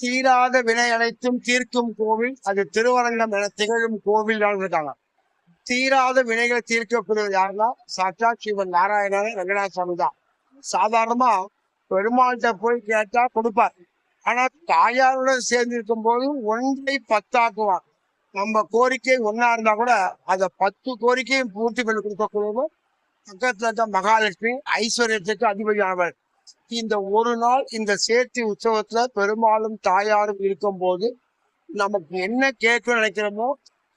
தீராத வினை அனைத்தும் தீர்க்கும் கோவில் அது திருவரங்கம் என திகழும் கோவில் இருக்காங்க. தீராத வினைகளை தீர்க்கக்கூடியவர் யாருன்னா சாட்சா சிவன் நாராயணன் ரங்கநாதசாமி தான். சாதாரணமா பெருமாள்கிட்ட போய் கேட்டா கொடுப்பார். ஆனா தாயாருடன் சேர்ந்து இருக்கும் போது ஒன்றை பத்தாக்குவார். நம்ம கோரிக்கை ஒன்னா இருந்தா கூட அத பத்து கோரிக்கையும் பூர்த்தி பண்ணி கொடுக்கக்கூடியவர் பக்கத்துல இருக்க மகாலட்சுமி ஐஸ்வர்யத்துக்கு அதிபதியானவர். இந்த ஒரு நாள் இந்த சேர்த்தி உற்சவத்துல பெருமாளும் தாயாரும் இருக்கும் போது நமக்கு என்ன கேட்க நினைக்கிறோமோ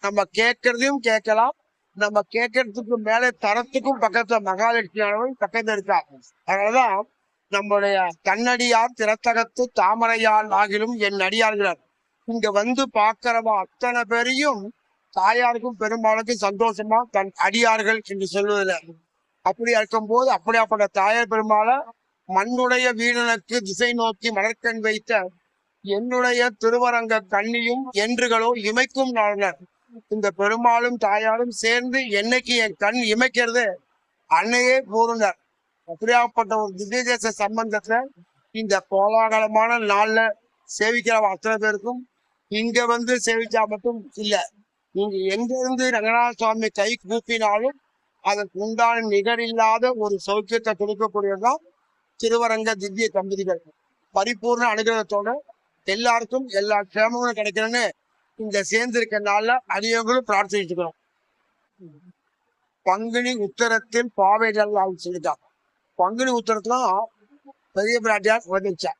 நம்ம கேட்கறதையும் கேட்கலாம். நம்ம கேட்கறதுக்கு மேல தரத்துக்கும் பக்கத்துல மகாலட்சுமியானவள் பக்கத்துல இருக்காங்க. அதனாலதான் நம்முடைய தன்னடியார் திறத்தகத்து தாமரையால் ஆகிலும் என் அடியார்களார். இங்க வந்து பார்க்கிறவ அத்தனை பேரையும் தாயாருக்கும் பெருமாளுக்கும் சந்தோஷமா தன் அடியார்கள் என்று சொல்வதில்லை. அப்படி இருக்கும்போது அப்படியாப்பட்ட தாயார் பெருமாளை மண்ணுடைய வீரனுக்கு திசை நோக்கி மலர்கண் வைத்த என்னுடைய திருவரங்க கண்ணியும் என்றுகளோ இமைக்கும் நாள்கள் இந்த பெருமாளும் தாயாரும் சேர்ந்து என்னைக்கு என் கண் இமைக்கிறது? அன்னையே கூறுனர். அப்படியாப்பட்ட ஒரு திவ்ய சம்பந்தத்துல இந்த கோலாகலமான நாள்ல சேவிக்கிற அத்தனை பேருக்கும் இங்க வந்து சேவிச்சா மட்டும் இல்ல. இங்க எங்க இருந்து ரங்கநாத சுவாமி கை கூப்பினாலும் அதற்கு உண்டான நிகரில்லாத ஒரு சௌக்கியத்தை கொடுக்கக்கூடியதுதான் திருவரங்க திவ்ய தம்பதிகள். பரிபூர்ண அனுகிரகத்தோட எல்லாருக்கும் எல்லா க்ஷேமங்களும் கிடைக்கணும்னு இந்த சேர்ந்திருக்க நாள்ல அடியவங்களும் பிரார்த்திச்சுட்டு இருக்கிறோம் பங்குனி உத்தரத்தில் பாவைகள் சொல்லிட்டான் பங்குனி உத்தரத்துல பெரிய பிராட்டியார் உதவிச்சார்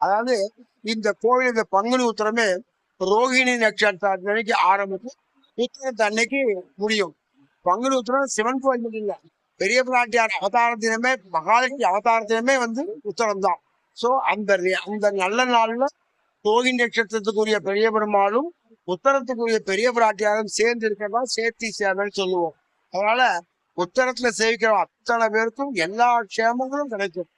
அதாவது இந்த கோவில் இந்த பங்குனி உத்தரமே ரோகிணி நட்சத்திரம் அன்னைக்கு ஆரம்பிச்சு உத்தரத்து அன்னைக்கு முடியும். பங்குனி உத்தரம் சிவன் கோயில் இல்லை இல்ல. பெரிய பிராட்டியார் அவதாரத்தினமே மகாலட்சுமி அவதாரத்தினமே வந்து உத்தரம் தான் சோ அந்த அந்த நல்ல நாள்ல தோகி நட்சத்திரத்துக்குரிய பெரிய பெருமாளும் உத்தரத்துக்குரிய பெரிய பிராட்டியாரும் சேர்ந்து இருக்கிறதா சேர்த்தி சேரன்னு சொல்லுவோம். அதனால உத்தரத்துல சேவிக்கிற அத்தனை பேருக்கும் எல்லா க்ஷேமங்களும் கிடைக்கும்.